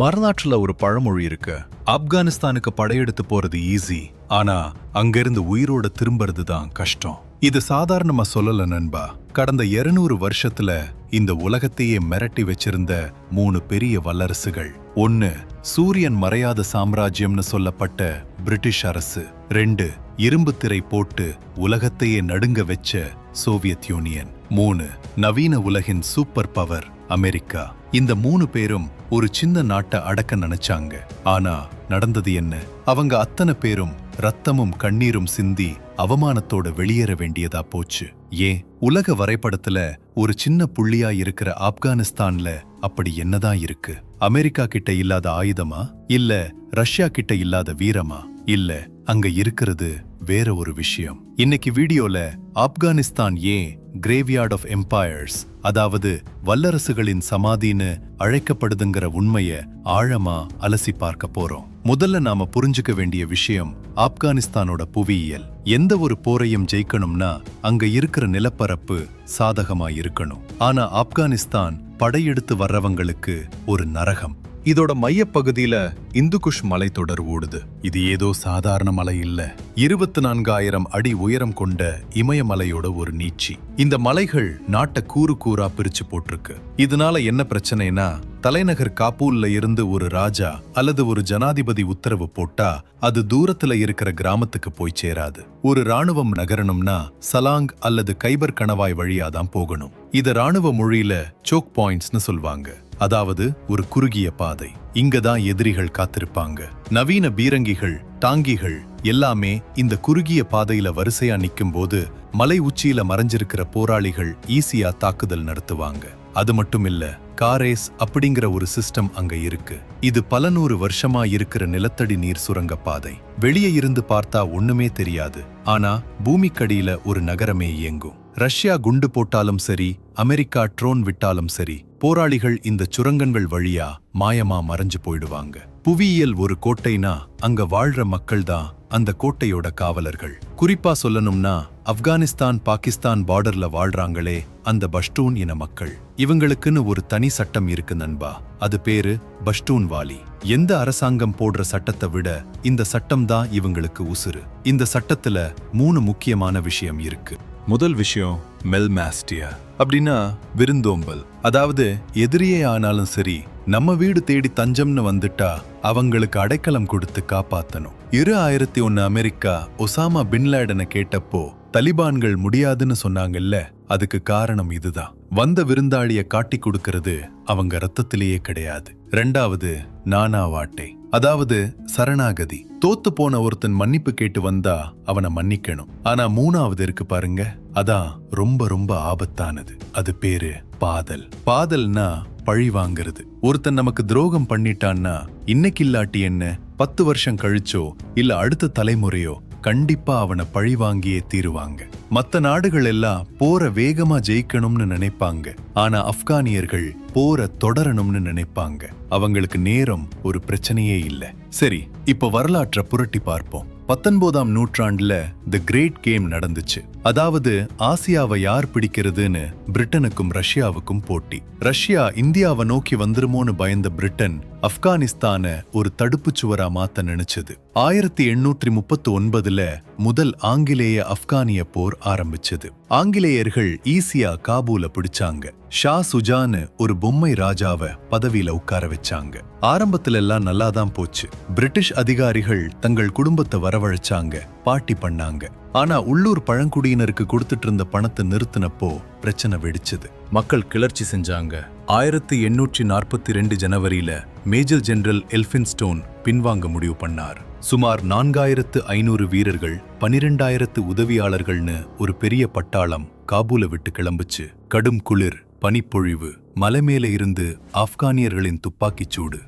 வரலாற்றுல ஒரு பழமொழி இருக்கு. ஆப்கானிஸ்தானுக்கு படையெடுத்து போறது ஈஸி ஆனா அங்கிருந்து உயிரோட திரும்புறது தான் கஷ்டம். இது சாதாரணமா சொல்லல நண்பா. கடந்த 200 வருஷத்துல இந்த உலகத்தையே மிரட்டி வச்சிருந்த மூணு பெரிய வல்லரசுகள். ஒன்னு சூரியன் மறையாத சாம்ராஜ்யம்னு சொல்லப்பட்ட பிரிட்டிஷ் அரசு. ரெண்டு இரும்பு திரை போட்டு உலகத்தையே நடுங்க வச்ச சோவியத் யூனியன். மூணு நவீன உலகின் சூப்பர் பவர் அமெரிக்கா. இந்த மூணு பேரும் ஒரு சின்ன நாட்டை அடக்க நினைச்சாங்க. ஆனா நடந்தது என்ன? அவங்க அத்தனை பேரும் ரத்தமும் கண்ணீரும் சிந்தி அவமானத்தோட வெளியேற வேண்டியதா போச்சு. ஏன்? உலக வரைபடத்துல ஒரு சின்ன புள்ளியா இருக்கிற ஆப்கானிஸ்தான்ல அப்படி என்னதான் இருக்கு? அமெரிக்கா கிட்ட இல்லாத ஆயுதமா? இல்ல ரஷ்யா கிட்ட இல்லாத வீரமா? இல்ல அங்க இருக்கிறது வேற ஒரு விஷயம். இன்னைக்கு வீடியோல ஆப்கானிஸ்தான் ஏன் கிரேவியார்ட் ஆஃப் எம்பையர்ஸ் அதாவது வல்லரசுகளின் சமாதின்னு அழைக்கப்படுதுங்கிற உண்மைய ஆழமா அலசி பார்க்க போறோம். முதல்ல நாம புரிஞ்சுக்க வேண்டிய விஷயம் ஆப்கானிஸ்தானோட புவியியல். எந்த ஒரு போரையும் ஜெயிக்கணும்னா அங்க இருக்கிற நிலப்பரப்பு சாதகமா இருக்கணும். ஆனா ஆப்கானிஸ்தான் படையெடுத்து வர்றவங்களுக்கு ஒரு நரகம். இதோட மையப்பகுதியில இந்துகுஷ் மலைத்தொடர் ஓடுது. இது ஏதோ சாதாரண மலை இல்லை. இருபத்தி நான்காயிரம் அடி உயரம் கொண்ட இமயமலையோட ஒரு நீச்சி இந்த மலைகள் நாட்டை கூறு கூறா பிரிச்சு போட்டிருக்கு. இதனால என்ன பிரச்சனைனா தலைநகர் காபூல்ல இருந்து ஒரு ராஜா அல்லது ஒரு ஜனாதிபதி உத்தரவு போட்டா அது தூரத்துல இருக்கிற கிராமத்துக்கு போய் சேராது. ஒரு ராணுவம் நகரணும்னா சலாங் அல்லது கைபர் கணவாய் வழியாதான் போகணும். இத ராணுவ மொழியில சோக் பாயிண்ட்ஸ்னு சொல்வாங்க. அதாவது ஒரு குறுகிய பாதை. இங்கதான் எதிரிகள் காத்திருப்பாங்க. நவீன பீரங்கிகள் டாங்கிகள் எல்லாமே இந்த குறுகிய பாதையில வரிசையா நிக்கும்போது மலை உச்சியில மறைஞ்சிருக்கிற போராளிகள் ஈஸியா தாக்குதல் நடத்துவாங்க. அது மட்டும் இல்ல காரேஸ் அப்படிங்கிற ஒரு சிஸ்டம் அங்க இருக்கு. இது பல நூறு வருஷமா இருக்கிற நிலத்தடி நீர் சுரங்க பாதை. வெளியே இருந்து பார்த்தா ஒண்ணுமே தெரியாது. ஆனா பூமிக்கடியில ஒரு நகரமே இயங்கும். ரஷ்யா குண்டு போட்டாலும் சரி அமெரிக்கா ட்ரோன் விட்டாலும் சரி போராளிகள் இந்த சுரங்கங்கள் வழியா மாயமா மறைஞ்சு போயிடுவாங்க. புவியியல் ஒரு கோட்டைனா அங்க வாழ்ற மக்கள் தான் அந்த கோட்டையோட காவலர்கள். குறிப்பா சொல்லணும்னா ஆப்கானிஸ்தான் பாகிஸ்தான் பார்டர்ல வாழ்றாங்களே அந்த பஷ்டூன் இன மக்கள். இவங்களுக்குன்னு ஒரு தனி சட்டம் இருக்கு நண்பா. அது பேரு பஷ்டூன் வாலி எந்த அரசாங்கம் போடுற சட்டத்தை விட இந்த சட்டம் தான் இவங்களுக்கு உசுரு இந்த சட்டத்துல மூணு முக்கியமான விஷயம் இருக்கு. முதல் விஷயம் மெல்மாஸ்டியா. அப்படின்னா விருந்தோம்பல். அதாவது எதிரியே ஆனாலும் சரி நம்ம வீடு தேடி தஞ்சம்னு வந்துட்டா அவங்களுக்கு அடைக்கலம் கொடுத்து காப்பாத்தணும். இரு ஆயிரத்தி ஒன்னு அமெரிக்கா ஒசாமா பின்லேடனை கேட்டப்போ தலிபான்கள் முடியாதுன்னு சொன்னாங்கல்ல அதுக்கு காரணம் இதுதான் வந்த விருந்தாளிய காட்டி கொடுக்கறது அவங்க ரத்தத்திலேயே கிடையாது. ரெண்டாவது நானா வாட்டை. அதாவது சரணாகதி. தோத்து போன ஒருத்தன் மன்னிப்பு கேட்டு வந்தா அவனை மன்னிக்கணும். ஆனா மூணாவது இருக்கு பாருங்க அதான் ரொம்ப ரொம்ப ஆபத்தானது. அது பேரு பாதல். பாதல்னா பழி வாங்குறது. ஒருத்தன் நமக்கு துரோகம் பண்ணிட்டான்னா இன்னைக்கு இல்லாட்டி என்ன? பத்து வருஷம் கழிச்சோ இல்ல அடுத்த தலைமுறையோ கண்டிப்பா அவனை பழி வாங்கியே தீருவாங்க. மத்த நாடுகள் எல்லாம் போற வேகமா ஜெயிக்கணும்னு நினைப்பாங்க. ஆனா ஆப்கானியர்கள் போர தொடரணும்னு நினைப்பாங்க. அவங்களுக்கு நேரம் ஒரு பிரச்சனையே இல்ல. சரி இப்ப வரலாற்றை புரட்டி பார்ப்போம். பத்தொன்பதாம் நூற்றாண்டுல தி கிரேட் கேம் நடந்துச்சு. அதாவது ஆசியாவை யார் பிடிக்கிறதுன்னு பிரிட்டனுக்கும் ரஷ்யாவுக்கும் போட்டி. ரஷ்யா இந்தியாவை நோக்கி வந்துருமோன்னு பயந்த பிரிட்டன் ஆப்கானிஸ்தான ஒரு தடுப்புச் சுவரா மாத்த நினைச்சது. ஆயிரத்தி எண்ணூற்றி முப்பத்து ஒன்பதுல முதல் ஆங்கிலேய ஆப்கானிய போர் ஆரம்பிச்சது. ஆங்கிலேயர்கள் ஈஸியா காபூல பிடிச்சாங்க. ஷா சுஜான்னு ஒரு பொம்மை ராஜாவை பதவியில உட்கார வச்சாங்க. ஆரம்பத்துல எல்லாம் நல்லாதான் போச்சு. பிரிட்டிஷ் அதிகாரிகள் தங்கள் குடும்பத்தை வரவழைச்சாங்க. பாட்டி பண்ணாங்க. ஆனா உள்ளூர் பழங்குடியினருக்கு கொடுத்துட்டு இருந்த பணத்தை நிறுத்தினப்போ பிரச்சனை வெடிச்சது. மக்கள் கிளர்ச்சி செஞ்சாங்க. ஆயிரத்தி எண்ணூற்றி நாற்பத்தி ரெண்டு ஜனவரியில மேஜர் ஜெனரல் எல்பின்ஸ்டோன் பின்வாங்க முடிவு பண்ணார். சுமார் நான்காயிரத்து ஐநூறு வீரர்கள் பனிரெண்டாயிரத்து உதவியாளர்கள்னு ஒரு பெரிய பட்டாளம் காபூல விட்டு கிளம்புச்சு. கடும் குளிர் பனிப்பொழிவு மலை மேல இருந்து ஆப்கானியர்களின் துப்பாக்கிச் சூடு.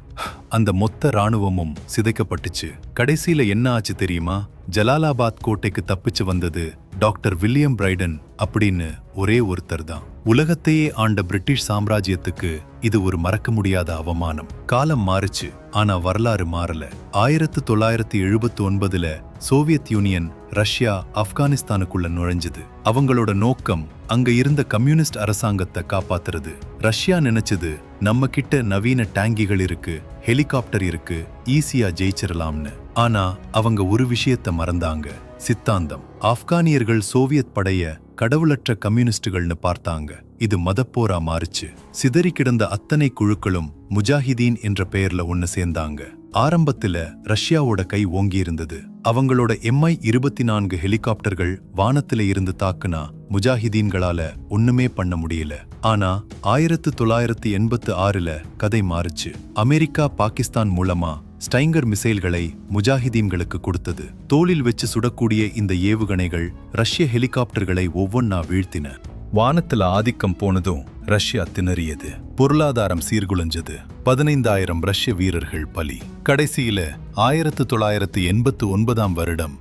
அந்த மொத்த ராணுவமும் சிதைக்கப்பட்டுச்சு. கடைசியில என்ன ஆச்சு தெரியுமா? ஜலாலாபாத் கோட்டைக்கு தப்பிச்சு வந்தது டாக்டர் வில்லியம் பிரைடன் அப்படின்னு ஒரே ஒருத்தர் தான். உலகத்தையே ஆண்ட பிரிட்டிஷ் சாம்ராஜ்யத்துக்கு இது ஒரு மறக்க முடியாத அவமானம். காலம் மாறுச்சு ஆனா வரலாறு மாறல. ஆயிரத்து தொள்ளாயிரத்தி எழுபத்தி ஒன்பதுல சோவியத் யூனியன் ரஷ்யா ஆப்கானிஸ்தானுக்குள்ள நுழைஞ்சது. அவங்களோட நோக்கம் அங்க இருந்த கம்யூனிஸ்ட் அரசாங்கத்தை காப்பாத்துறது. ரஷ்யா நினைச்சது நம்ம கிட்ட நவீன டேங்கிகள் இருக்கு ஹெலிகாப்டர் இருக்கு ஈஸியா ஜெயிச்சிடலாம்னு ஆனா அவங்க ஒரு விஷயத்த மறந்தாங்க. சித்தாந்தம். ஆப்கானியர்கள் சோவியத் படைய கடவுளற்ற கம்யூனிஸ்டுகள்னு பார்த்தாங்க. இது மதப்போரா மாறுச்சு. சிதறி கிடந்த அத்தனை குழுக்களும் முஜாஹிதீன் என்ற பெயர்ல ஒன்னு சேர்ந்தாங்க. ஆரம்பத்துல ரஷ்யாவோட கை ஓங்கி இருந்தது அவங்களோட எம்ஐ இருபத்தி நான்கு ஹெலிகாப்டர்கள் வானத்துல இருந்து தாக்குனா முஜாஹிதீன்களால ஒண்ணுமே பண்ண முடியல. ஆனா ஆயிரத்து தொள்ளாயிரத்து எண்பத்து ஆறுல கதை மாறுச்சு. அமெரிக்கா பாகிஸ்தான் மூலமா ஸ்டைங்கர் மிசைல்களை முஜாஹிதீன்களுக்கு கொடுத்தது. தோளில் வச்சு சுடக்கூடிய இந்த ஏவுகணைகள் ரஷ்ய ஹெலிகாப்டர்களை ஒவ்வொன்னா வீழ்த்தின. வானத்துல ஆதிக்கம் போனதும் ரஷ்யா திணறியது. பொருளாதாரம் சீர்குலைஞ்சது. பதினைந்தாயிரம் ரஷ்ய வீரர்கள் பலி. கடைசியில ஆயிரத்து தொள்ளாயிரத்து எண்பத்து ஒன்பதாம் வருடம்.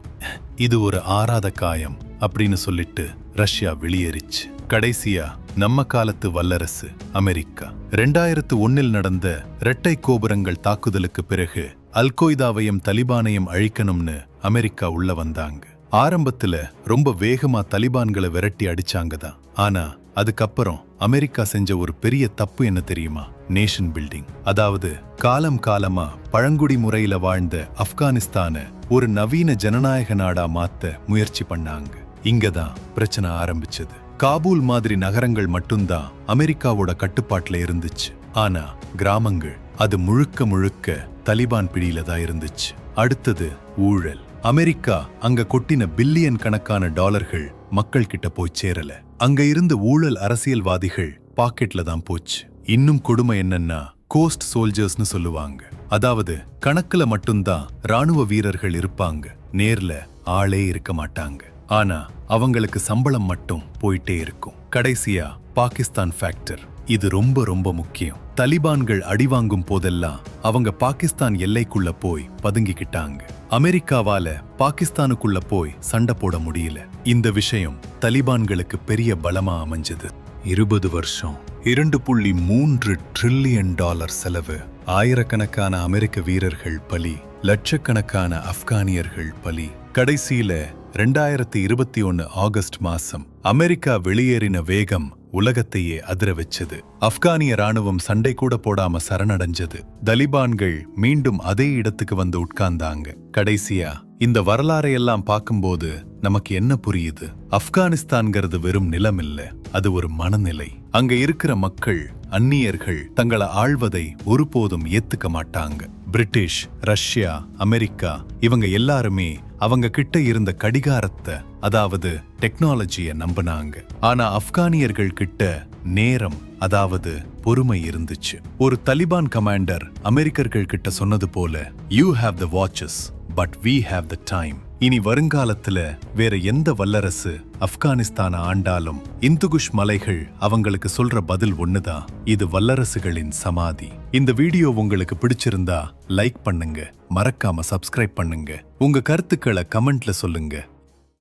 இது ஒரு ஆறாத காயம் அப்படின்னு சொல்லிட்டு ரஷ்யா வெளியேறிச்சு. கடைசியா நம்ம காலத்து வல்லரசு அமெரிக்கா. ரெண்டாயிரத்து ஒன்னில் நடந்த இரட்டை கோபுரங்கள் தாக்குதலுக்கு பிறகு அல்கொய்தாவையும் தலிபானையும் அழிக்கணும்னு அமெரிக்கா உள்ள வந்தாங்க. ஆரம்பத்துல ரொம்ப வேகமா தலிபான்களை விரட்டி அடிச்சாங்க தான். ஆனா அதுக்கப்புறம் அமெரிக்கா செஞ்ச ஒரு பெரிய தப்பு என்ன தெரியுமா? நேஷன் பில்டிங் அதாவது காலம் காலமா பழங்குடி முறையில வாழ்ந்த ஆப்கானிஸ்தான ஒரு நவீன ஜனநாயக நாடா மாத்த முயற்சி பண்ணாங்க. இங்கதான் பிரச்சனை ஆரம்பிச்சது. காபூல் மாதிரி நகரங்கள் மட்டும்தான் அமெரிக்காவோட கட்டுப்பாட்டுல இருந்துச்சு. ஆனா கிராமங்கள் அது முழுக்க முழுக்க தலிபான் பிடியில தான் இருந்துச்சு. அடுத்தது ஊழல். அமெரிக்கா அங்க கொட்டின பில்லியன் கணக்கான டாலர்கள் மக்கள் கிட்ட போய் சேரல. அங்க இருந்த ஊழல் அரசியல்வாதிகள் பாக்கெட்ல தான் போச்சு. இன்னும் கொடுமை என்னன்னா கோஸ்ட் சோல்ஜர்ஸ்னு சொல்லுவாங்க. அதாவது கணக்குல மட்டும்தான் ராணுவ வீரர்கள் இருப்பாங்க. நேர்ல ஆளே இருக்க மாட்டாங்க. ஆனா அவங்களுக்கு சம்பளம் மட்டும் போயிட்டே இருக்கும். கடைசியா பாகிஸ்தான் ஃபேக்டர் இது ரொம்ப ரொம்ப முக்கியம். தலிபான்கள் அடிவாங்கும் போதெல்லாம் அவங்க பாகிஸ்தான் எல்லைக்குள்ள போய் பதுங்கிக்கிட்டாங்க. அமெரிக்காவால பாகிஸ்தானுக்குள்ள போய் சண்டை போட முடியல. இந்த விஷயம் தலிபான்களுக்கு பெரிய பலமா அமைஞ்சது. இருபது வருஷம். இரண்டு புள்ளி மூன்று ட்ரில்லியன் டாலர் செலவு. ஆயிரக்கணக்கான அமெரிக்க வீரர்கள் பலி. லட்சக்கணக்கான ஆப்கானியர்கள் பலி. கடைசியில ரெண்டாயிரத்தி இருபத்தி ஒன்னு ஆகஸ்ட் மாசம் அமெரிக்கா வெளியேறின வேகம் உலகத்தையே அதிர வச்சது. ஆப்கானிய ராணுவம் சண்டை கூட போடாம சரணடைஞ்சது. தலிபான்கள் மீண்டும் அதே இடத்துக்கு வந்து உட்கார்ந்தாங்க. கடைசியா இந்த வரலாறையெல்லாம் பார்க்கும்போது நமக்கு என்ன புரியுது? ஆப்கானிஸ்தான்கிறது வெறும் நிலம் இல்ல அது ஒரு மனநிலை. அங்க இருக்கிற மக்கள் அந்நியர்கள் தங்களை ஆழ்வதை ஒருபோதும் ஏத்துக்க மாட்டாங்க. பிரிட்டிஷ் ரஷ்யா அமெரிக்கா இவங்க எல்லாருமே அவங்க கிட்ட இருந்த கடிகாரத்தை அதாவது டெக்னாலஜிய நம்பினாங்க. ஆனா ஆப்கானியர்கள் கிட்ட நேரம் அதாவது பொறுமை இருந்துச்சு. ஒரு தலிபான் கமாண்டர் அமெரிக்கர்கள் கிட்ட சொன்னது போல you have the watches but we have the time இனி வருங்காலத்துல வேற எந்த வல்லரசு ஆப்கானிஸ்தான ஆண்டாலும் இந்துகுஷ் மலைகள் அவங்களுக்கு சொல்ற பதில் ஒண்ணுதான் இது வல்லரசுகளின் சமாதி. இந்த வீடியோ உங்களுக்கு பிடிச்சிருந்தா லைக் பண்ணுங்க. மறக்காம சப்ஸ்கிரைப் பண்ணுங்க. உங்க கருத்துக்களை கமெண்ட்ல சொல்லுங்க.